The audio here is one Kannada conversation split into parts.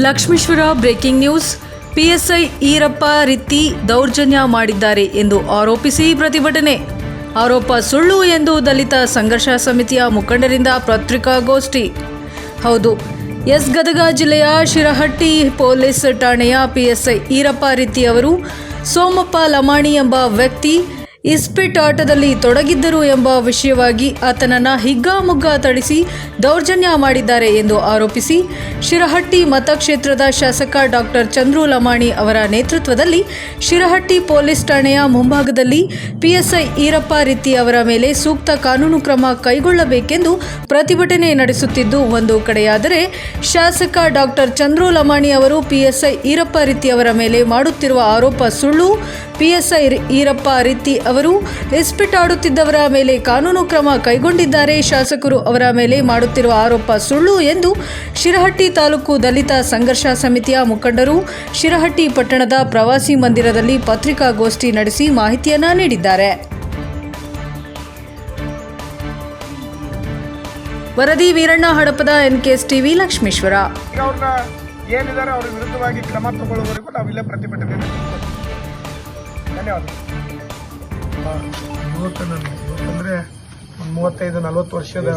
Lakshmeshwar breaking news. PSI Eerappa ರೀತಿ ದೌರ್ಜನ್ಯ ಮಾಡಿದ್ದಾರೆ ಎಂದು ಆರೋಪಿಸಿ ಪ್ರತಿಭಟನೆ. ಆರೋಪ ಸುಳ್ಳು ಎಂದು ದಲಿತ ಸಂಘರ್ಷ ಸಮಿತಿಯ ಮುಖಂಡರಿಂದ ಪತ್ರಿಕಾಗೋಷ್ಠಿ. ಹೌದು, ಎಸ್ ಗದಗ ಜಿಲ್ಲೆಯ ಶಿರಹಟ್ಟಿ ಪೊಲೀಸ್ ಠಾಣೆಯ ಪಿಎಸ್ಐ ಈರಪ್ಪ ರೀತಿ ಅವರು ಸೋಮಪ್ಪ ಲಮಾಣಿ ಎಂಬ ವ್ಯಕ್ತಿ ಇಸ್ಪಿಟ್ ಆಟದಲ್ಲಿ ತೊಡಗಿದ್ದರು ಎಂಬ ವಿಷಯವಾಗಿ ಆತನನ್ನ ಹಿಗ್ಗಾಮುಗ್ಗಾ ತಡಿಸಿ ದೌರ್ಜನ್ಯ ಮಾಡಿದ್ದಾರೆ ಎಂದು ಆರೋಪಿಸಿ ಶಿರಹಟ್ಟಿ ಮತಕ್ಷೇತ್ರದ ಶಾಸಕ ಡಾಕ್ಟರ್ ಚಂದ್ರು ಲಮಾಣಿ ಅವರ ನೇತೃತ್ವದಲ್ಲಿ ಶಿರಹಟ್ಟಿ ಪೊಲೀಸ್ ಠಾಣೆಯ ಮುಂಭಾಗದಲ್ಲಿ ಪಿಎಸ್ಐ ಈರಪ್ಪ ರೀತಿ ಅವರ ಮೇಲೆ ಸೂಕ್ತ ಕಾನೂನು ಕ್ರಮ ಕೈಗೊಳ್ಳಬೇಕೆಂದು ಪ್ರತಿಭಟನೆ ನಡೆಸುತ್ತಿದ್ದು ಒಂದು ಕಡೆಯಾದರೆ ಶಾಸಕ ಡಾಕ್ಟರ್ ಚಂದ್ರು ಲಮಾಣಿ ಅವರು ಪಿಎಸ್ಐ ಈರಪ್ಪ ರೀತಿ ಅವರ ಮೇಲೆ ಮಾಡುತ್ತಿರುವ ಆರೋಪ ಸುಳ್ಳು. ಪಿಎಸ್ಐ ಈರಪ್ಪ ರೀತಿ ಅವರು ಇಸ್ಪಿಟ್ ಆಡುತ್ತಿದ್ದವರ ಮೇಲೆ ಕಾನೂನು ಕ್ರಮ ಕೈಗೊಂಡಿದ್ದಾರೆ. ಶಾಸಕರು ಅವರ ಮೇಲೆ ಮಾಡುತ್ತಿರುವ ಆರೋಪ ಸುಳ್ಳು ಎಂದು ಶಿರಹಟ್ಟಿ ತಾಲೂಕು ದಲಿತ ಸಂಘರ್ಷ ಸಮಿತಿಯ ಮುಖಂಡರು ಶಿರಹಟ್ಟಿ ಪಟ್ಟಣದ ಪ್ರವಾಸಿ ಮಂದಿರದಲ್ಲಿ ಪತ್ರಿಕಾಗೋಷ್ಠಿ ನಡೆಸಿ ಮಾಹಿತಿಯನ್ನು ನೀಡಿದ್ದಾರೆ. ವರದಿ ವೀರಣ್ಣ ಹಡಪದ ಎನ್ಕೆಎಸ್ ಟಿವಿ ಲಕ್ಷ್ಮೀಶ್ವರ ಏನಿದ್ದಾರೆ ಅವ್ರ ವಿರುದ್ಧವಾಗಿ ಕ್ರಮ ತಗೊಳ್ಳುವವರೆಗೂ ನಾವು ಇಲ್ಲೇ ಪ್ರತಿಭಟನೆ ಧನ್ಯವಾದ ನನ್ನ ಅಂದರೆ ಒಂದು ಮೂವತ್ತೈದು ನಲವತ್ತು ವರ್ಷದ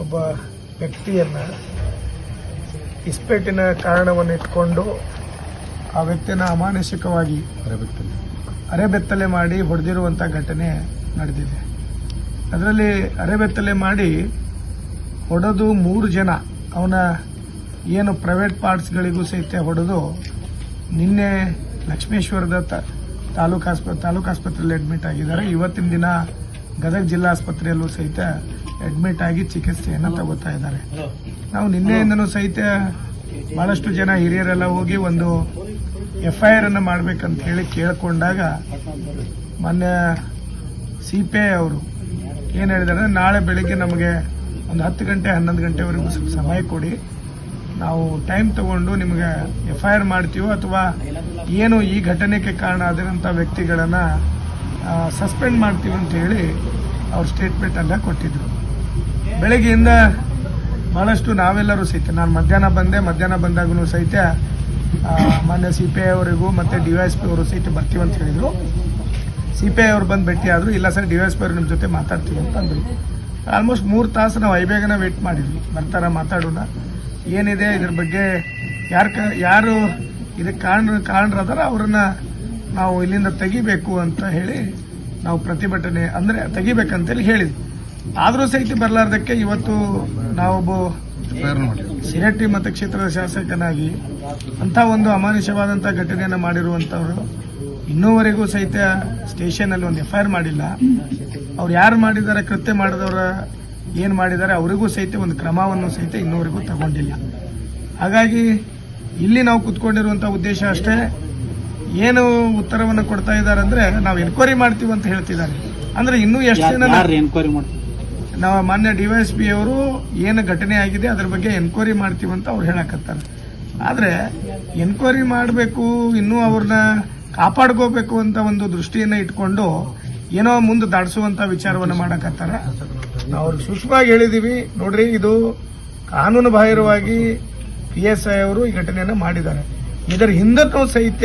ಒಬ್ಬ ವ್ಯಕ್ತಿಯನ್ನ ಇಸ್ಪೇಟಿನ ಕಾರಣವನ್ನು ಇಟ್ಕೊಂಡು ಆ ವ್ಯಕ್ತಿನ ಅಮಾನುಷಿಕವಾಗಿ ಅರೆಬೆತ್ತಲೆ. ಮಾಡಿ ಹೊಡೆದಿರುವಂಥ ಘಟನೆ ನಡೆದಿದೆ. ಅದರಲ್ಲಿ ಅರೆಬೆತ್ತಲೆ ಮಾಡಿ ಹೊಡೆದು ಮೂರು ಜನ ಅವನ ಏನು ಪ್ರೈವೇಟ್ ಪಾರ್ಟ್ಸ್ಗಳಿಗೂ ಸಹಿತ ಹೊಡೆದು ನಿನ್ನೆ ಲಕ್ಷ್ಮೇಶ್ವರದ ತ ತಾಲೂಕು ಆಸ್ಪತ್ರೆ ತಾಲೂಕು ಆಸ್ಪತ್ರೆಯಲ್ಲಿ ಅಡ್ಮಿಟ್ ಆಗಿದ್ದಾರೆ. ಇವತ್ತಿನ ದಿನ ಗದಗ ಜಿಲ್ಲಾ ಆಸ್ಪತ್ರೆಯಲ್ಲೂ ಸಹಿತ ಅಡ್ಮಿಟ್ ಆಗಿ ಚಿಕಿತ್ಸೆಯನ್ನು ತಗೋತಾ ಇದ್ದಾರೆ. ನಾವು ನಿನ್ನೆಯಿಂದನೂ ಸಹಿತ ಬಹಳಷ್ಟು ಜನ ಹಿರಿಯರೆಲ್ಲ ಹೋಗಿ ಒಂದು ಎಫ್ ಐ ಆರ್ ಅನ್ನು ಮಾಡ್ಬೇಕಂತ ಹೇಳಿ ಕೇಳಿಕೊಂಡಾಗ ಮೊನ್ನೆ ಸಿ ಪಿ ಐ ಅವರು ಏನು ಹೇಳಿದಾರೆ ನಾಳೆ ಬೆಳಿಗ್ಗೆ ನಮಗೆ ಒಂದು ಹತ್ತು ಗಂಟೆ ಹನ್ನೊಂದು ಗಂಟೆವರೆಗೂ ಸ್ವಲ್ಪ ಸಮಯ ಕೊಡಿ. ನಾವು ಟೈಮ್ ತಗೊಂಡು ನಿಮಗೆ ಎಫ್ ಐ ಆರ್ ಮಾಡ್ತೀವೋ ಅಥವಾ ಏನು ಈ ಘಟನೆಗೆ ಕಾರಣ ಆದಿರೋಂಥ ವ್ಯಕ್ತಿಗಳನ್ನು ಸಸ್ಪೆಂಡ್ ಮಾಡ್ತೀವಿ ಅಂತ ಹೇಳಿ ಅವ್ರ ಸ್ಟೇಟ್ಮೆಂಟ್ ಕೊಟ್ಟಿದ್ದರು ಕೊಟ್ಟಿದ್ರು. ಬೆಳಗ್ಗೆಯಿಂದ ಭಾಳಷ್ಟು ನಾವೆಲ್ಲರೂ ಸಹಿತ, ನಾನು ಮಧ್ಯಾಹ್ನ ಬಂದೆ, ಮಧ್ಯಾಹ್ನ ಬಂದಾಗೂ ಸಹಿತ ಮಾನ್ಯ ಸಿ ಪಿ ಐ ಅವರಿಗೂ ಮತ್ತು ಡಿ ವೈ ಎಸ್ ಪಿ ಅವರು ಸಹಿತ ಬರ್ತೀವಿ ಅಂತ ಹೇಳಿದರು. ಸಿ ಪಿ ಐ ಅವ್ರು ಬಂದು ಭೇಟಿ ಆದರು, ಇಲ್ಲ ಸರ್ ಡಿ ವೈ ಎಸ್ ನಿಮ್ಮ ಜೊತೆ ಮಾತಾಡ್ತೀವಿ ಅಂತ ಅಂದರು. ಆಲ್ಮೋಸ್ಟ್ ಮೂರು ತಾಸು ನಾವು ಐಬೇಗನ ವೇಟ್ ಮಾಡಿದ್ವಿ. ಬರ್ತಾರ ಮಾತಾಡೋಣ? ಏನಿದೆ ಇದ್ರ ಬಗ್ಗೆ ಯಾರು ಕ, ಯಾರು ಇದಕ್ಕೆ ಕಾರಣ, ಕಾರಣರದಾರ ಅವ್ರನ್ನ ನಾವು ಇಲ್ಲಿಂದ ತೆಗಿಬೇಕು ಅಂತ ಹೇಳಿ ನಾವು ಪ್ರತಿಭಟನೆ, ಅಂದರೆ ತೆಗಿಬೇಕಂತೇಳಿ ಹೇಳಿದ್ವಿ. ಆದರೂ ಸಹಿತ ಬರಲಾರ್ದಕ್ಕೆ ಇವತ್ತು ನಾವೊಬ್ಬ ಸಿರಟ್ಟಿ ಮತಕ್ಷೇತ್ರದ ಶಾಸಕನಾಗಿ ಅಂಥ ಒಂದು ಅಮಾನುಷವಾದಂಥ ಘಟನೆಯನ್ನು ಮಾಡಿರುವಂಥವ್ರು ಇನ್ನೂವರೆಗೂ ಸಹಿತ ಸ್ಟೇಷನಲ್ಲಿ ಒಂದು ಎಫ್ ಮಾಡಿಲ್ಲ. ಅವ್ರು ಯಾರು ಮಾಡಿದ್ದಾರೆ, ಕೃತ್ಯ ಮಾಡಿದವರ ಏನು ಮಾಡಿದ್ದಾರೆ ಅವರಿಗೂ ಸಹಿತ ಒಂದು ಕ್ರಮವನ್ನು ಸಹಿತ ಇನ್ನೂವರೆಗೂ ತಗೊಂಡಿಲ್ಲ. ಹಾಗಾಗಿ ಇಲ್ಲಿ ನಾವು ಕುತ್ಕೊಂಡಿರುವಂಥ ಉದ್ದೇಶ ಅಷ್ಟೇ. ಏನು ಉತ್ತರವನ್ನು ಕೊಡ್ತಾ ಇದ್ದಾರೆ ಅಂದ್ರೆ ನಾವು ಎನ್ಕ್ವೈರಿ ಮಾಡ್ತೀವಿ ಅಂತ ಹೇಳ್ತಿದ್ದಾರೆ. ಅಂದ್ರೆ ಇನ್ನೂ ಎಷ್ಟು ಜನ ಯಾರು ಎನ್ಕ್ವೈರಿ ಮಾಡ್ತೀವಿ ನಾವು ಮಾನ್ಯ ಡಿವೈಎಸ್ಪಿ ಅವರು ಏನು ಘಟನೆ ಆಗಿದೆ ಅದ್ರ ಬಗ್ಗೆ ಎನ್ಕ್ವೈರಿ ಮಾಡ್ತೀವಿ ಅಂತ ಅವ್ರು ಹೇಳಕತ್ತಾರೆ. ಆದರೆ ಎನ್ಕ್ವೈರಿ ಮಾಡಬೇಕು ಇನ್ನೂ ಅವ್ರನ್ನ ಕಾಪಾಡ್ಕೋಬೇಕು ಅಂತ ಒಂದು ದೃಷ್ಟಿಯನ್ನ ಇಟ್ಕೊಂಡು ಏನೋ ಮುಂದೆ ದಾಡಿಸುವಂಥ ವಿಚಾರವನ್ನು ಮಾಡಕತ್ತಾರ. ನಾವು ಸೂಕ್ಷ್ಮವಾಗಿ ಹೇಳಿದೀವಿ. ನೋಡ್ರಿ, ಇದು ಕಾನೂನು ಬಾಹಿರವಾಗಿ ಪಿ ಎಸ್ ಐ ಅವರು ಈ ಘಟನೆಯನ್ನು ಮಾಡಿದ್ದಾರೆ. ಇದರ ಹಿಂದೂ ಸಹಿತ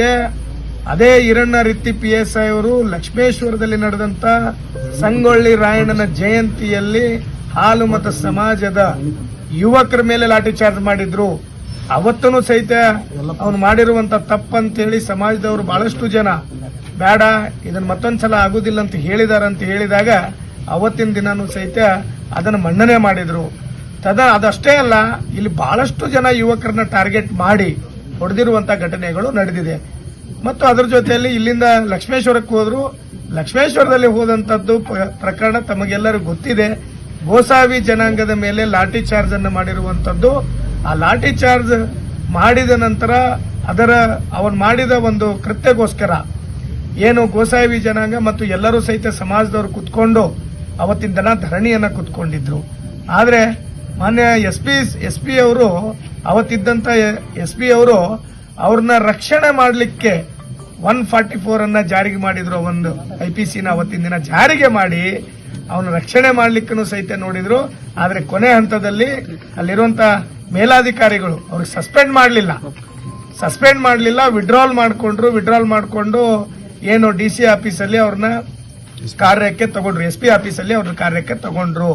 ಅದೇ ಇರಣ್ಣ ರೀತಿ ಪಿ ಎಸ್ ಐ ಅವರು ಲಕ್ಷ್ಮೇಶ್ವರದಲ್ಲಿ ನಡೆದಂತ ಸಂಗೊಳ್ಳಿ ರಾಯಣ್ಣನ ಜಯಂತಿಯಲ್ಲಿ ಹಾಲು ಮತ ಸಮಾಜದ ಯುವಕರ ಮೇಲೆ ಲಾಠಿ ಚಾರ್ಜ್ ಮಾಡಿದ್ರು. ಅವತ್ತೂ ಸಹಿತ ಅವನು ಮಾಡಿರುವಂತ ತಪ್ಪಂತೇಳಿ ಸಮಾಜದವರು ಬಹಳಷ್ಟು ಜನ, ಬೇಡ ಇದನ್ನ ಮತ್ತೊಂದ್ಸಲ ಆಗುದಿಲ್ಲ ಅಂತ ಹೇಳಿದಾರಂತ ಹೇಳಿದಾಗ ಅವತ್ತಿನ ದಿನನೂ ಸಹಿತ ಅದನ್ನು ಮನ್ನಣೆ ಮಾಡಿದ್ರು. ತದ ಅದಷ್ಟೇ ಅಲ್ಲ, ಇಲ್ಲಿ ಬಹಳಷ್ಟು ಜನ ಯುವಕರನ್ನ ಟಾರ್ಗೆಟ್ ಮಾಡಿ ಹೊಡೆದಿರುವಂಥ ಘಟನೆಗಳು ನಡೆದಿದೆ. ಮತ್ತು ಅದರ ಜೊತೆಯಲ್ಲಿ ಇಲ್ಲಿಂದ ಲಕ್ಷ್ಮೇಶ್ವರಕ್ಕೆ ಹೋದ್ರು. ಲಕ್ಷ್ಮೇಶ್ವರದಲ್ಲಿ ಹೋದಂತದ್ದು ಪ್ರಕರಣ ತಮಗೆಲ್ಲರಿಗೂ ಗೊತ್ತಿದೆ. ಗೋಸಾವಿ ಜನಾಂಗದ ಮೇಲೆ ಲಾಠಿ ಚಾರ್ಜ್ ಅನ್ನು ಮಾಡಿರುವಂತದ್ದು. ಆ ಲಾಠಿ ಚಾರ್ಜ್ ಮಾಡಿದ ನಂತರ ಅದರ, ಅವನು ಮಾಡಿದ ಒಂದು ಕೃತ್ಯಗೋಸ್ಕರ ಏನು ಗೋಸಾವಿ ಜನಾಂಗ ಮತ್ತು ಎಲ್ಲರೂ ಸಹಿತ ಸಮಾಜದವರು ಕುತ್ಕೊಂಡು ಅವತ್ತಿನ ದಿನ ಧರಣಿಯನ್ನು ಕುತ್ಕೊಂಡಿದ್ರು. ಆದರೆ ಮಾನ್ಯ ಎಸ್ ಪಿ ಎಸ್ ಪಿ ಅವರು ಅವತ್ತಿದ್ದಂತ ಎಸ್ ಪಿ ಅವರು ಅವ್ರನ್ನ ರಕ್ಷಣೆ ಮಾಡಲಿಕ್ಕೆ ಒನ್ ಫಾರ್ಟಿ ಫೋರ್ ಅನ್ನ ಜಾರಿಗೆ ಮಾಡಿದ್ರು. ಒಂದು ಐ ಪಿ ಸಿನ ಅವತ್ತಿನ ದಿನ ಜಾರಿಗೆ ಮಾಡಿ ಅವನ ರಕ್ಷಣೆ ಮಾಡ್ಲಿಕ್ಕೂ ಸಹಿತ ನೋಡಿದ್ರು. ಆದರೆ ಕೊನೆ ಹಂತದಲ್ಲಿ ಅಲ್ಲಿರುವಂತ ಮೇಲಾಧಿಕಾರಿಗಳು ಅವ್ರಿಗೆ ಸಸ್ಪೆಂಡ್ ಮಾಡಲಿಲ್ಲ. ಸಸ್ಪೆಂಡ್ ಮಾಡಲಿಲ್ಲ, ವಿಡ್ರಾಲ್ ಮಾಡಿಕೊಂಡ್ರು. ವಿಡ್ರಾಲ್ ಮಾಡಿಕೊಂಡು ಏನು ಡಿ ಸಿ ಆಫೀಸಲ್ಲಿ ಅವ್ರನ್ನ ಕಾರ್ಯಕ್ಕೆ ತಗೊಂಡ್ರು. ಎಸ್ ಪಿ ಆಫೀಸಲ್ಲಿ ಅವ್ರ ಕಾರ್ಯಕ್ಕೆ ತಗೊಂಡ್ರು.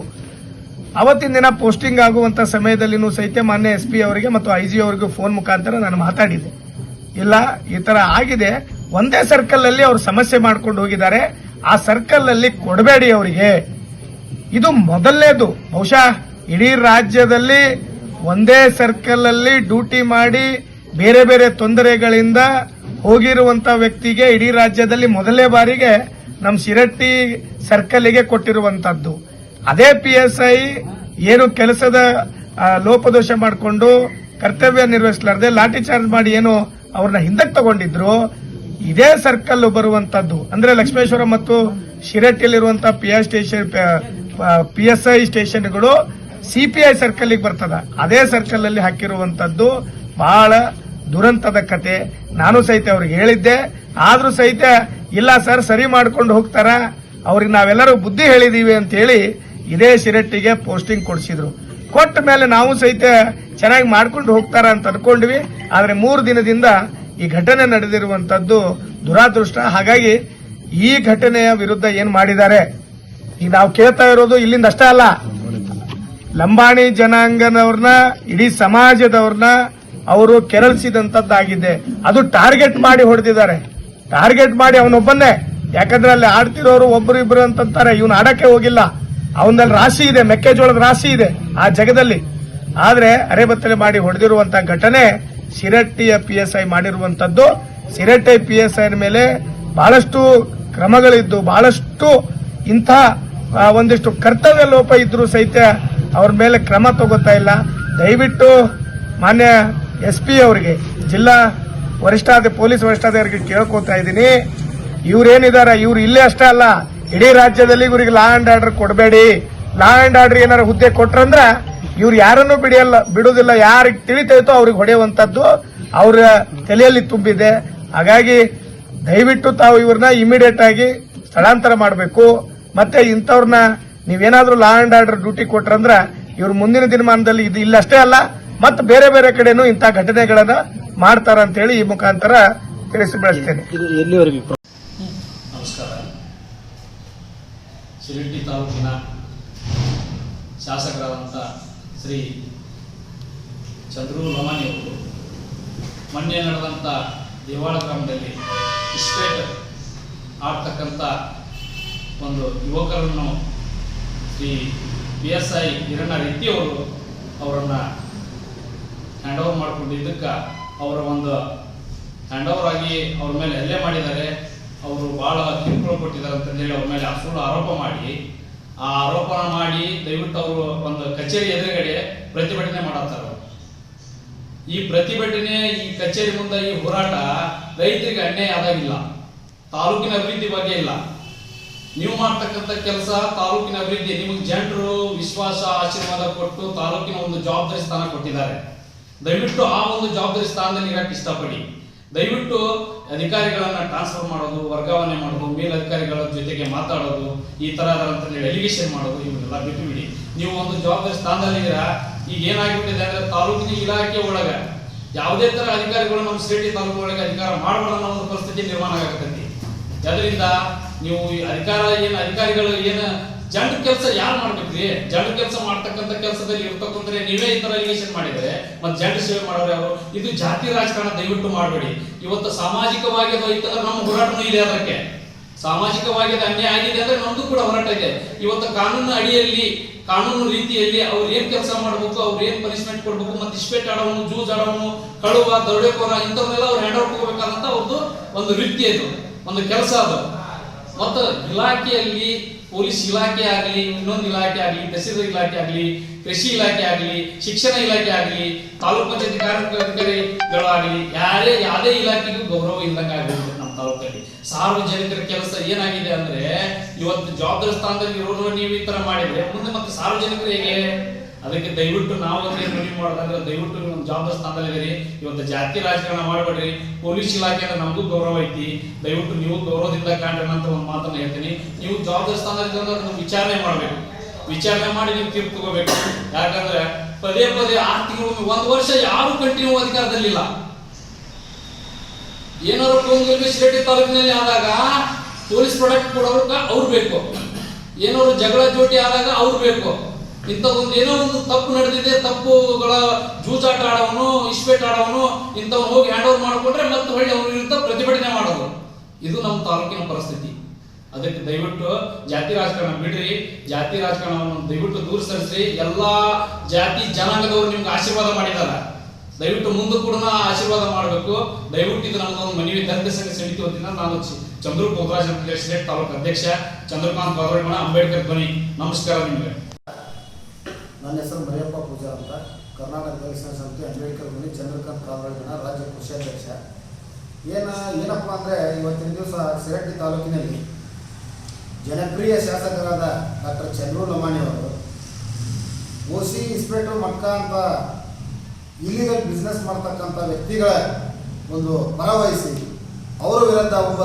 ಅವತ್ತಿನ ದಿನ ಪೋಸ್ಟಿಂಗ್ ಆಗುವಂತ ಸಮಯದಲ್ಲಿನೂ ಸಹಿತ ಮಾನ್ಯ ಎಸ್ ಪಿ ಅವರಿಗೆ ಮತ್ತು ಐ ಜಿ ಅವರಿಗೂ ಫೋನ್ ಮುಖಾಂತರ ನಾನು ಮಾತಾಡಿದೆ ಇಲ್ಲ, ಈ ತರ ಆಗಿದೆ. ಒಂದೇ ಸರ್ಕಲ್ ಅಲ್ಲಿ ಅವರು ಸಮಸ್ಯೆ ಮಾಡ್ಕೊಂಡು ಹೋಗಿದ್ದಾರೆ. ಆ ಸರ್ಕಲ್ ಅಲ್ಲಿ ಕೊಡಬೇಡಿ ಅವರಿಗೆ. ಇದು ಮೊದಲನೇದು. ಬಹುಶಃ ಇಡೀ ರಾಜ್ಯದಲ್ಲಿ ಒಂದೇ ಸರ್ಕಲ್ ಅಲ್ಲಿ ಡ್ಯೂಟಿ ಮಾಡಿ ಬೇರೆ ಬೇರೆ ತೊಂದರೆಗಳಿಂದ ಹೋಗಿರುವಂತ ವ್ಯಕ್ತಿಗೆ ಇಡೀ ರಾಜ್ಯದಲ್ಲಿ ಮೊದಲನೇ ಬಾರಿಗೆ ನಮ್ಮ ಶಿರಟ್ಟಿ ಸರ್ಕಲ್ಗೆ ಕೊಟ್ಟಿರುವಂತದ್ದು. ಅದೇ ಪಿ ಎಸ್ ಐ ಏನು ಕೆಲಸದ ಲೋಪದೋಷ ಮಾಡಿಕೊಂಡು ಕರ್ತವ್ಯ ನಿರ್ವಹಿಸಲಾರದೆ ಲಾಠಿ ಚಾರ್ಜ್ ಮಾಡಿ ಏನು ಅವ್ರನ್ನ ಹಿಂದಕ್ಕೆ ತಗೊಂಡಿದ್ರು, ಇದೇ ಸರ್ಕಲ್ ಬರುವಂತದ್ದು. ಅಂದ್ರೆ ಲಕ್ಷ್ಮೇಶ್ವರ ಮತ್ತು ಶಿರಟ್ಟಿಯಲ್ಲಿರುವಂತಹ P S station P S I ಸ್ಟೇಷನ್ಗಳು CPI circle ಬರ್ತದ. ಅದೇ ಸರ್ಕಲ್ ಅಲ್ಲಿ ಹಾಕಿರುವಂತದ್ದು ಬಹಳ ದುರಂತದ ಕತೆ. ನಾನು ಸಹಿತ ಅವ್ರಿಗೆ ಹೇಳಿದ್ದೆ. ಆದ್ರೂ ಸಹಿತ ಇಲ್ಲ ಸರ್, ಸರಿ ಮಾಡ್ಕೊಂಡು ಹೋಗ್ತಾರ? ಅವ್ರಿಗೆ ನಾವೆಲ್ಲರೂ ಬುದ್ಧಿ ಹೇಳಿದೀವಿ ಅಂತ ಹೇಳಿ ಇದೇ ಶಿರಟ್ಟಿಗೆ ಪೋಸ್ಟಿಂಗ್ ಕೊಡಿಸಿದ್ರು. ಕೊಟ್ಟ ಮೇಲೆ ನಾವು ಸಹಿತ ಚೆನ್ನಾಗಿ ಮಾಡ್ಕೊಂಡು ಹೋಗ್ತಾರ ಅಂತ ಅನ್ಕೊಂಡ್ವಿ. ಆದರೆ ಮೂರು ದಿನದಿಂದ ಈ ಘಟನೆ ನಡೆದಿರುವಂತದ್ದು ದುರಾದೃಷ್ಟ. ಹಾಗಾಗಿ ಈ ಘಟನೆಯ ವಿರುದ್ಧ ಏನು ಮಾಡಿದ್ದಾರೆ? ಈಗ ನಾವು ಕೇಳ್ತಾ ಇರೋದು ಇಲ್ಲಿಂದ ಅಷ್ಟೇ ಅಲ್ಲ. ಲಂಬಾಣಿ ಜನಾಂಗನವ್ರನ್ನ, ಇಡೀ ಸಮಾಜದವ್ರನ್ನ ಅವರು ಕೆರಳಿಸಿದಂತದ್ದಾಗಿದೆ. ಅದು ಟಾರ್ಗೆಟ್ ಮಾಡಿ ಹೊಡೆದಿದ್ದಾರೆ. ಟಾರ್ಗೆಟ್ ಮಾಡಿ ಅವನೊಬ್ಬನ್ನೇ ಯಾಕಂದ್ರೆ ಅಲ್ಲಿ ಆಡ್ತಿರೋರು ಒಬ್ರು ಇಬ್ರು ಅಂತಂತಾರೆ, ಇವನು ಆಡಕ್ಕೆ ಹೋಗಿಲ್ಲ. ಅವನಲ್ಲಿ ರಾಶಿ ಇದೆ, ಮೆಕ್ಕೆಜೋಳದ ರಾಶಿ ಇದೆ ಆ ಜಗದಲ್ಲಿ. ಆದ್ರೆ ಅರೆಬತ್ತಲೆ ಮಾಡಿ ಹೊಡೆದಿರುವಂತ ಘಟನೆ ಶಿರಟ್ಟಿಯ ಪಿ ಎಸ್ ಐ ಮಾಡಿರುವಂತದ್ದು. ಸಿರಟ್ಟೆ ಪಿ ಎಸ್ ಐ ಮೇಲೆ ಬಹಳಷ್ಟು ಕ್ರಮಗಳಿದ್ದು, ಬಹಳಷ್ಟು ಇಂಥ ಒಂದಿಷ್ಟು ಕರ್ತವ್ಯ ಲೋಪ ಇದ್ರೂ ಸಹಿತ ಅವ್ರ ಮೇಲೆ ಕ್ರಮ ತಗೋತಾ ಇಲ್ಲ. ದಯವಿಟ್ಟು ಮಾನ್ಯ ಎಸ್ ಪಿ ಅವರಿಗೆ, ಜಿಲ್ಲಾ ವರಿಷ್ಠಾಧ ಪೊಲೀಸ್ ವರಿಷ್ಠಾಧಿಕಾರಿಗೆ ಕೇಳ್ಕೊತಾ ಇದ್ದೀನಿ. ಇವ್ರೇನಿದಾರ? ಇವ್ರು ಇಲ್ಲೇ ಅಷ್ಟೇ ಅಲ್ಲ. ಇಡೀ ರಾಜ್ಯದಲ್ಲಿ ಇವರಿಗೆ ಲಾ ಅಂಡ್ ಆರ್ಡರ್ ಕೊಡಬೇಡಿ. ಲಾ ಅಂಡ್ ಆರ್ಡರ್ ಏನಾರ ಹುದ್ದೆ ಕೊಟ್ರಂದ್ರ ಇವ್ರು ಯಾರನ್ನೂ ಬಿಡಿಯಲ್ಲ, ಬಿಡುವುದಿಲ್ಲ. ಯಾರಿಗೆ ತಿಳಿತೈತೋ ಅವ್ರಿಗೆ ಹೊಡೆಯುವಂತದ್ದು ಅವರ ತಲೆಯಲ್ಲಿ ತುಂಬಿದೆ. ಹಾಗಾಗಿ ದಯವಿಟ್ಟು ತಾವು ಇವ್ರನ್ನ ಇಮಿಡಿಯೇಟ್ ಆಗಿ ಸ್ಥಳಾಂತರ ಮಾಡಬೇಕು. ಮತ್ತೆ ಇಂಥವ್ರನ್ನ ನೀವೇನಾದರೂ ಲಾ ಅಂಡ್ ಆರ್ಡರ್ ಡ್ಯೂಟಿ ಕೊಟ್ರಂದ್ರ ಇವ್ರು ಮುಂದಿನ ದಿನಮಾನದಲ್ಲಿ ಇದು ಇಲ್ಲಷ್ಟೇ ಅಲ್ಲ, ಮತ್ತೆ ಬೇರೆ ಬೇರೆ ಕಡೆನೂ ಇಂಥ ಘಟನೆಗಳನ್ನ ಮಾಡ್ತಾರ ಅಂತ ಹೇಳಿ ಈ ಮುಖಾಂತರ ತಿಳಿಸಿ ಬೆಳೆಸ್ತೇನೆ. ಇದು ಎಲ್ಲಿವರೆಗೆ ನಮಸ್ಕಾರ. ಶಿರಟ್ಟಿ ತಾಲೂಕಿನ ಶಾಸಕರಾದಂಥ ಶ್ರೀ ಚಂದ್ರು ಲಮಾನಿಯವರು ಮೊನ್ನೆ ನಡೆದಂಥ ದೇವಾಳ ಗ್ರಾಮದಲ್ಲಿ ಇಸ್ಪೇಟ್ ಆಡ್ತಕ್ಕಂಥ ಒಂದು ಯುವಕರನ್ನು Shri P S I Hiranna ರೆಡ್ಡಿಯವರು ಅವರನ್ನು ಹ್ಯಾಂಡ್ ಓವರ್ ಮಾಡಿಕೊಂಡಿದ್ದಕ್ಕೆ ಅವರ ಒಂದು ಹ್ಯಾಂಡ್ ಓವರ್ ಆಗಿ ಅವ್ರ ಮೇಲೆ ಹಲ್ಲೆ ಮಾಡಿದ್ದಾರೆ. ಅವರು ಬಹಳ ಕಿರುಕುಳ ಕೊಟ್ಟಿದ್ದಾರೆ ಅಂತಂದೇಳಿ ಅವ್ರ ಮೇಲೆ ಸುಳ್ಳು ಆರೋಪ ಮಾಡಿ. ಆ ಆರೋಪನ ಮಾಡಿ ದಯವಿಟ್ಟು ಅವರು ಒಂದು ಕಚೇರಿ ಎದುರುಗಡೆ ಪ್ರತಿಭಟನೆ ಮಾಡತ್ತಾರೆ ಈ ಪ್ರತಿಭಟನೆ, ಈ ಕಚೇರಿ ಮುಂದೆ ಈ ಹೋರಾಟ ರೈತರಿಗೆ ಅನ್ಯಾಯ ಆದಾಗಿಲ್ಲ. ತಾಲೂಕಿನ ಅಭಿವೃದ್ಧಿ ಬಗ್ಗೆ ಇಲ್ಲ. ನೀವು ಮಾಡ್ತಕ್ಕಂಥ ಕೆಲಸ ತಾಲೂಕಿನ ಅಭಿವೃದ್ಧಿ. ನಿಮಗೆ ಜನರು ವಿಶ್ವಾಸ, ಆಶೀರ್ವಾದ ಕೊಟ್ಟು ತಾಲೂಕಿನ ಒಂದು ಜವಾಬ್ದಾರಿ ಸ್ಥಾನ ಕೊಟ್ಟಿದ್ದಾರೆ. ದಯವಿಟ್ಟು ಆ ಒಂದು ಜವಾಬ್ದಾರಿ ಸ್ಥಾನದಲ್ಲಿ ಇರಕ್ಕೆ ಇಷ್ಟಪಡಿ. ದಯವಿಟ್ಟು ಅಧಿಕಾರಿಗಳನ್ನ ಟ್ರಾನ್ಸ್ಫರ್ ಮಾಡೋದು, ವರ್ಗಾವಣೆ ಮಾಡೋದು, ಮೇಲಧಿಕಾರಿಗಳ ಜೊತೆಗೆ ಮಾತಾಡೋದು, ಈ ತರ ಎಲಿಗೇಷನ್ ಮಾಡೋದು ಇವನ್ನೆಲ್ಲ ಬಿಟ್ಟು ಬಿಡಿ ನೀವು ಒಂದು ಜವಾಬ್ದಾರಿ ಸ್ಥಾನದಲ್ಲಿ ಸ್ಥಾನದಲ್ಲಿದ್ದೀರಾ ಈಗ ಏನಾಗಿಬಿಟ್ಟಿದೆ ಅಂದ್ರೆ ತಾಲೂಕಿನ ಇಲಾಖೆ ಒಳಗ ಯಾವುದೇ ತರ ಅಧಿಕಾರಿಗಳು ನಮ್ಮ ಸಿಟಿ ತಾಲೂಕು ಒಳಗೆ ಅಧಿಕಾರ ಮಾಡಬಾರ್ದು ಅನ್ನೋ ಒಂದು ಪರಿಸ್ಥಿತಿ ನಿರ್ಮಾಣ ಆಗತೈತಿ ಅದರಿಂದ ನೀವು ಅಧಿಕಾರ ಏನು ಅಧಿಕಾರಿಗಳು ಏನು ಜಂಡ ಕೆಲಸ ಯಾರು ಮಾಡ್ಬೇಕ್ರಿ? ಜಂಡ ಕೆಲಸ ಮಾಡ್ತಕ್ಕಂಥ ಕೆಲಸದಲ್ಲಿ ಇರ್ತಕ್ಕಂದ್ರೆ ನೀವೇ ಈ ತರ ಎಲಿಗೇಷನ್ ಮಾಡಿದ್ರೆ, ಮತ್ತೆ ಜಂಡ ಸೇವೆ ಮಾಡೋರು ಯಾರು? ಇದು ಜಾತಿ ರಾಜಕಾರಣ ದಯವಿಟ್ಟು ಮಾಡಬೇಡಿ. ಇವತ್ತು ಸಾಮಾಜಿಕವಾಗಿ ಅದು ಐತಂದ್ರೆ ನಮ್ಮ ಹೋರಾಟನೂ ಇದೆ ಅದಕ್ಕೆ. ಸಾಮಾಜಿಕವಾಗಿ ಅದು ಅನ್ಯಾಯ ಆಗಿದೆ ಅಂದ್ರೆ ನಮ್ದು ಕೂಡ ಹೋರಾಟ ಇದೆ. ಇವತ್ತು ಕಾನೂನು ಅಡಿಯಲ್ಲಿ, ಕಾನೂನು ರೀತಿಯಲ್ಲಿ ಅವ್ರು ಏನ್ ಕೆಲಸ ಮಾಡ್ಬೇಕು, ಅವ್ರು ಏನ್ ಪನಿಷ್ಮೆಂಟ್ ಕೊಡ್ಬೇಕು, ಮತ್ತೆ ಇಸ್ಪೇಟ್ ಆಡೋನು ಜೂಜ್ ಆಡೋನು ಕಳುವ, ದರೋಡೆಕೋರ ಇಂಥವನ್ನೆಲ್ಲ ಅವ್ರು ಹ್ಯಾಂಡ್ ಓವರ್ ಹೋಗ್ಬೇಕಾದಂತ ಒಂದು ವೃತ್ತಿ ಅದು ಒಂದು ಕೆಲಸ ಅದು. ಮತ್ತು ಇಲಾಖೆಯಲ್ಲಿ ಪೊಲೀಸ್ ಇಲಾಖೆ ಆಗಲಿ, ಇನ್ನೊಂದು ಇಲಾಖೆ ಆಗಲಿ, ತಹಸೀಲ್ದಾರ್ ಇಲಾಖೆ ಆಗಲಿ, ಕೃಷಿ ಇಲಾಖೆ ಆಗಲಿ, ಶಿಕ್ಷಣ ಇಲಾಖೆ ಆಗಲಿ, ತಾಲೂಕು ಪಂಚಾಯತ್ ಆಗಲಿ, ಯಾರೇ ಯಾವುದೇ ಇಲಾಖೆಗೂ ಗೌರವ ಆಗ್ಬಿಡುತ್ತೆ ನಮ್ಮ ತಾಲೂಕಲ್ಲಿ. ಸಾರ್ವಜನಿಕರ ಕೆಲಸ ಏನಾಗಿದೆ ಅಂದ್ರೆ, ಇವತ್ತು ಜವಾಬ್ದಾರಿ ಸ್ಥಾನದಲ್ಲಿ ಇರೋರು ನೀವು ಈ ತರ ಮಾಡಿದ್ರೆ, ಮುಂದೆ ಮತ್ತೆ ಸಾರ್ವಜನಿಕರು ಹೇಗೆ? ಅದಕ್ಕೆ ದಯವಿಟ್ಟು ನಾವು ಅಂದ್ರೆ ಮನವಿ ಮಾಡೋದಂದ್ರೆ ದಯವಿಟ್ಟು ನಿಮ್ಮ ಜಾಬ್ ಸ್ಥಾನದಲ್ಲಿ ಸ್ಥಾನದಲ್ಲಿದ್ದೀರಿ ಇವತ್ತು ಜಾತಿ ರಾಜಕಾರಣ ಮಾಡಬೇಡ್ರಿ. ಪೊಲೀಸ್ ಇಲಾಖೆ ಅಂದ್ರೆ ನಮಗೂ ಗೌರವ ಐತಿ. ದಯವಿಟ್ಟು ನೀವು ಗೌರವದಿಂದ ಕಾಣ್ರಿ ಅಂತ ಒಂದು ಮಾತನ್ನ ಹೇಳ್ತೀನಿ. ನೀವು ಜವಾಬ್ದಾರಿ ಸ್ಥಾನದಲ್ಲಿ ವಿಚಾರಣೆ ಮಾಡಬೇಕು. ವಿಚಾರಣೆ ಮಾಡಿ ನೀವು ತೀರ್ಪು ತಗೋಬೇಕು. ಯಾಕಂದ್ರೆ ಪದೇ ಪದೇ ಆರು ತಿಂಗಳು ಒಂದು ವರ್ಷ ಯಾರು ಕಂಟಿನ್ಯೂ ಅಧಿಕಾರದಲ್ಲಿಲ್ಲ ಏನಾದ್ರು ಕೋಂಗಲ್ವಿ ಶಿರಡಿ ತಾಲೂಕಿನಲ್ಲಿ ಆದಾಗ ಪೊಲೀಸ್ ಪ್ರಾಡಕ್ಟ್ ಕೊಡೋರು ಅವ್ರು ಬೇಕು. ಏನಾದ್ರು ಜಗಳ ಜೋಟಿ ಆದಾಗ ಅವ್ರು ಬೇಕು. ಇಂಥದ್ದೊಂದು ಏನೋ ಒಂದು ತಪ್ಪು ನಡೆದಿದೆ, ತಪ್ಪುಗಳ ಜೂಜಾಟ ಆಡೋನು ಇಸ್ಪೇಟ್ ಆಡೋನು ಇಂಥವ್ನು ಹೋಗಿ ಹ್ಯಾಂಡ್ ಓವರ್ ಮಾಡಿಕೊಂಡ್ರೆ ಮತ್ತೆ ಹೊಳ್ಳಿ ಅವ್ರ ವಿರುದ್ಧ ಪ್ರತಿಭಟನೆ ಮಾಡೋದು. ಇದು ನಮ್ಮ ತಾಲೂಕಿನ ಪರಿಸ್ಥಿತಿ. ಅದಕ್ಕೆ ದಯವಿಟ್ಟು ಜಾತಿ ರಾಜಕಾರಣ ಬಿಡ್ರಿ, ಜಾತಿ ರಾಜಕಾರಣವನ್ನು ದಯವಿಟ್ಟು ದೂರ ಸರಿಸ್ರಿ. ಎಲ್ಲಾ ಜಾತಿ ಜನಾಂಗದವರು ನಿಮ್ಗೆ ಆಶೀರ್ವಾದ ಮಾಡಿದಾರ. ದಯವಿಟ್ಟು ಮುಂದೆ ಕೂಡ ಆಶೀರ್ವಾದ ಮಾಡಬೇಕು. ದಯವಿಟ್ಟು ಇದು ನಮ್ಮದೊಂದು ಮನವಿ ದಂತ ಸಂಘ ಸಮಿತಿ ವತಿಯಿಂದ ನಾನು ಚಂದ್ರು ಅಂತ ಸಿಲೆಟ್ ತಾಲೂಕು ಅಧ್ಯಕ್ಷ ಚಂದ್ರಕಾಂತ್ ಬಾದರಮಣ ಅಂಬೇಡ್ಕರ್ ಧ್ವನಿ. ನಮಸ್ಕಾರ ನಿಮಗೆ. ನನ್ನ ಹೆಸರು ಮರಿಯಪ್ಪ ಪೂಜಾ ಅಂತ. ಕರ್ನಾಟಕ ದಕ್ಷಿಣ ಸಮಿತಿ ಅಂಬೇಡ್ಕರ್ ಮನೆ ಚಂದ್ರಕಾಂತ್ ಕಾಲ್ವಾಡಿನ ರಾಜ್ಯ ಕೃಷಿಯಾಧ್ಯಕ್ಷ ಏನ, ಏನಪ್ಪ ಅಂದರೆ ಇವತ್ತಿನ ದಿವಸ ಸಿರಟ್ಟಿ ತಾಲೂಕಿನಲ್ಲಿ ಜನಪ್ರಿಯ ಶಾಸಕರಾದ ಡಾಕ್ಟರ್ ಚಂದ್ರು ಲಮಾಣಿ ಅವರು ಸಿ ಇನ್ಸ್ಪೆಕ್ಟರ್ ಮಕ್ಕ ಅಂತ ಇಲ್ಲಿಗಲ್ ಬಿಸ್ನೆಸ್ ಮಾಡ್ತಕ್ಕಂಥ ವ್ಯಕ್ತಿಗಳ ಒಂದು ಪರವಹಿಸಿ ಅವರ ವಿರುದ್ಧ ಒಬ್ಬ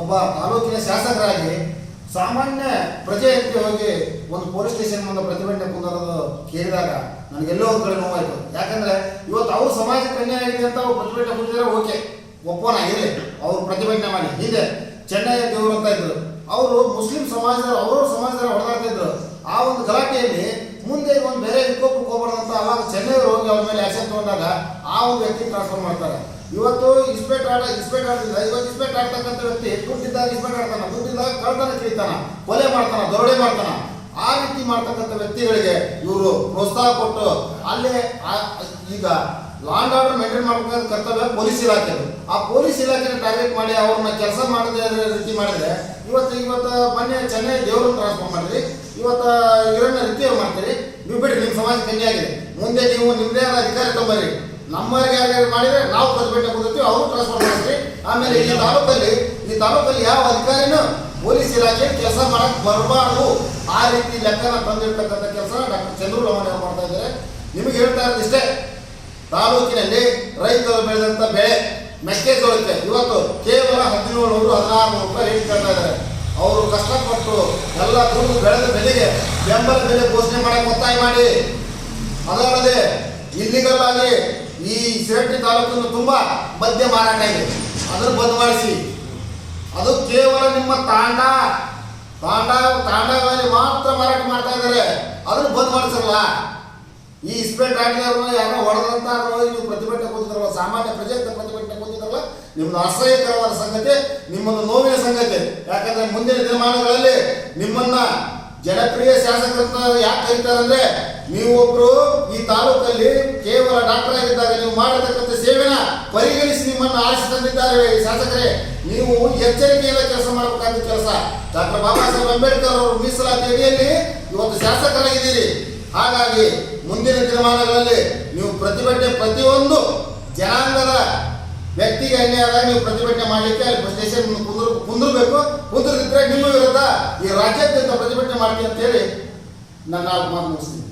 ಒಬ್ಬ ತಾಲೂಕಿನ ಶಾಸಕರಾಗಿ ಸಾಮಾನ್ಯ ಪ್ರಜೆಯಂತೆ ಹೋಗಿ ಒಂದು ಪೊಲೀಸ್ ಸ್ಟೇಷನ್ ಮುಂದೆ ಪ್ರತಿಭಟನೆ ಕುಂದರೋದು ಕೇಳಿದಾಗ ನನಗೆಲ್ಲೋ ಒಂದು ಕಡೆ ನೋವಾಯಿತು. ಯಾಕಂದ್ರೆ ಇವತ್ತು ಅವ್ರ ಸಮಾಜಕ್ಕೆ ಅನ್ಯಾಯ ಆಗಿದೆ ಅಂತ ಅವ್ರು ಪ್ರತಿಭಟನೆ ಕುಂದಿದ್ರೆ ಓಕೆ. ಒಪ್ಪೋಣ ಇರಲಿ ಅವ್ರು ಪ್ರತಿಭಟನೆ ಮಾಡಿ. ಹಿಂದೆ ಚೆನ್ನೈ ದೇವರು ಅಂತ ಇದ್ರು. ಅವರು ಮುಸ್ಲಿಂ ಸಮಾಜದವರು ಅವರ ಸಮಾಜದವರು ಹೊಡೆದಾಡ್ತಾ ಇದ್ರು. ಆ ಒಂದು ಗಲಾಟೆಯಲ್ಲಿ ಮುಂದೆ ಒಂದು ಬೇರೆ ವಿಕೋಪಕ್ಕೆ ಅಂತ ಅವಾಗ ಚೆನ್ನೈ ಹೋಗಿ ಅವ್ರ ಮೇಲೆ ಆಸೆ ತಗೊಂಡಾಗ ಆ ಒಂದು ವ್ಯಕ್ತಿ ಟ್ರಾನ್ಸ್ಫರ್ ಮಾಡ್ತಾರೆ. ಇವತ್ತು ಇಸ್ಪೇಟ್ ಆಡ ಇಸ್ಪೇಟ್ ಆಡ್ತಿಲ್ಲ ಇವತ್ತು ಇಸ್ಪೇಟ್ ಆಡ್ತಕ್ಕಂಥ ವ್ಯಕ್ತಿ ದುಡ್ಡಿದ್ದಾಗ ಇಸ್ಪೇಟ್ ಆಡ್ತಾನ. ದುಡ್ಡಿದ್ದಾಗ ಕಳ್ತನ ಕಿಳಿತಾನ, ಕೊಲೆ ಮಾಡ್ತಾನ, ದರೋಡೆ ಮಾಡ್ತಾನ. ಆ ರೀತಿ ಮಾಡ್ತಕ್ಕಂಥ ವ್ಯಕ್ತಿಗಳಿಗೆ ಇವರು ಪ್ರೋತ್ಸಾಹ ಕೊಟ್ಟು ಅಲ್ಲೇ ಈಗ ಲಾಂಡ್ ಆರ್ಡರ್ ಮೇಂಟೈನ್ ಮಾಡ್ಬೇಕಾದ ಕರ್ತವ್ಯ ಪೊಲೀಸ್ ಇಲಾಖೆ ಆ ಪೊಲೀಸ್ ಇಲಾಖೆನ ಟಾರ್ಗೆಟ್ ಮಾಡಿ ಅವ್ರನ್ನ ಕೆಲಸ ಮಾಡದೇ ರೀತಿ ಮಾಡಿದ್ರೆ, ಇವತ್ತು ಇವತ್ತು ಮೊನ್ನೆ ಚೆನ್ನೈ ದೇವ್ರನ್ನ ಟ್ರಾನ್ಸ್ಫರ್ ಮಾಡಿರಿ ಇವತ್ತು ಇವರನ್ನ ರಿಪೇರ್ ಮಾಡ್ತೀರಿ. ನೀವು ಬಿಡ್ರಿ, ನಿಮ್ಮ ಸಮಾಜ ಕಮ್ಮಿ ಆಗಿದೆ. ಮುಂದೆ ನೀವು ನಿಮ್ಮದೇ ಆದ ಅಧಿಕಾರ ತಗೊಂಬರ್ರಿ. ನಮ್ಮವ್ರಿಗೆ ಯಾರ್ಯಾರು ಮಾಡಿದ್ರೆ ನಾವು ಪ್ರತಿಭಟನೆ ಕೊಡ್ತೀವಿ ಅವರು ಟ್ರಾನ್ಸ್ಫರ್ ಮಾಡ್ತೀವಿ ಆಮೇಲೆ ಈ ತಾಲೂಕಲ್ಲಿ ಈ ತಾಲೂಕಲ್ಲಿ ಯಾವ ಅಧಿಕಾರಿನೂ ಪೊಲೀಸ್ ಇಲಾಖೆ ಕೆಲಸ ಮಾಡಕ್ ಬರಬಾರ್ದು. ಆ ರೀತಿ ಲೆಕ್ಕನ ತಂದಿರ್ತಕ್ಕಂಥ ಕೆಲಸ ಡಾಕ್ಟರ್ ಚಂದ್ರು ಲವಣಿ ಮಾಡ್ತಾ ಇದ್ದಾರೆ. ನಿಮಗೆ ಹೇಳ್ತಾ ಇರೋದು ಇಷ್ಟೇ. ತಾಲೂಕಿನಲ್ಲಿ ರೈತರು ಬೆಳೆದಂತ ಬೆಳೆ, ಮೆಕ್ಕೆಜೋಳಕ್ಕೆ ಇವತ್ತು ಕೇವಲ ಹದಿನೇಳು ನೂರು ಹದಿನಾರು ನೂರು ರೂಪಾಯಿ ರೇಟ್ ಕೇಳ್ತಾ ಇದ್ದಾರೆ. ಅವರು ಕಷ್ಟಪಟ್ಟು ಎಲ್ಲ ದುಡ್ಡು ಬೆಳೆದ ಬೆಲೆಗೆ ಬೆಂಬಲ ಬೆಲೆ ಘೋಷಣೆ ಮಾಡಕ್ಕೆ ಒತ್ತಾಯ ಮಾಡಿ. ಅದಲ್ಲದೆ ಇಲ್ಲಿಗಲ್ ಆಗಿ ಈ ಸಿರಟ್ಟಿ ತಾಲೂಕಿನ ತುಂಬಾ ಮದ್ಯ ಮಾರಾಟ ಇದೆ. ಅದನ್ನು ಬಂದ್ ಮಾಡಿಸಿ ಅದು ಕೇವಲ ನಿಮ್ಮ ತಾಂಡ. ತಾಂಡ ತಾಂಡಗಳಲ್ಲಿ ಮಾತ್ರ ಮಾರಾಟ ಮಾಡ್ತಾ ಇದ್ದಾರೆ. ಅದನ್ನು ಬಂದ್ ಮಾಡಿಸಲ್ಲ ಈ ಇಸ್ಪೇಟ್ ಆಡಿದವ್ರನ್ನ ಯಾರೋ ಹೊಡೆದಂತ ನೀವು ಪ್ರತಿಭಟನೆ ಕೂತಿದ್ರಲ್ಲ, ಸಾಮಾನ್ಯ ಪ್ರಜೆ ಅಂತ ಪ್ರತಿಭಟನೆ ಕೂತಿದ್ರಲ್ಲ ನಿಮ್ಮದು ಅಸಹ್ಯಕರವಾದ ಸಂಗತಿ ನಿಮ್ಮನ್ನು ನೋವಿನ ಸಂಗತಿ. ಯಾಕಂದ್ರೆ ಮುಂದಿನ ದಿನಮಾನಗಳಲ್ಲಿ ನಿಮ್ಮನ್ನ ಜನಪ್ರಿಯ ಶಾಸಕರನ್ನ ಯಾಕೆ ಕರೀತಾರಂದ್ರೆ, ನೀವು ಒಬ್ರು ಈ ತಾಲೂಕಲ್ಲಿ ಕೇವಲ ಡಾಕ್ಟರ್ ಆಗಿದ್ದಾಗ ನೀವು ಮಾಡತಕ್ಕಂಥ ಸೇವೆನ ಪರಿಗಣಿಸಿ ನಿಮ್ಮನ್ನು ಆರಿಸಿ ತಂದಿದ್ದಾರೆ ಶಾಸಕರೇ. ನೀವು ಎಚ್ಚರಿಕೆಯಿಂದ ಕೆಲಸ ಮಾಡಬೇಕಾದ ಕೆಲಸ. ಡಾಕ್ಟರ್ ಬಾಬಾ ಸಾಹೇಬ್ ಅಂಬೇಡ್ಕರ್ ಅವರು ಮೀಸಲಾತಿ ಅಡಿಯಲ್ಲಿ ಇವತ್ತು ಶಾಸಕರಾಗಿದ್ದೀರಿ. ಹಾಗಾಗಿ ಮುಂದಿನ ದಿನಮಾನಗಳಲ್ಲಿ ನೀವು ಪ್ರತಿಭಟನೆ ಪ್ರತಿಯೊಂದು ಜನಾಂಗದ ವ್ಯಕ್ತಿಗೆ ಅನ್ಯಾಯ ಆದಾಗ ನೀವು ಪ್ರತಿಭಟನೆ ಮಾಡಲಿಕ್ಕೆ ಅಲ್ಲಿ ಸ್ಟೇಷನ್ ಕುಂದ್ರ ಕುಂದಿರ್ಬೇಕು. ಕುಂದಿರ್ದಿದ್ರೆ ನಿಮ್ಮ ವಿರುದ್ಧ ಈ ರಾಜ್ಯಾದ್ಯಂತ ಪ್ರತಿಭಟನೆ ಮಾಡ್ತೀನಿ ಅಂತ ಹೇಳಿ ನನ್ನ ಮಾತು ಮುಗಿಸ್ತೀನಿ.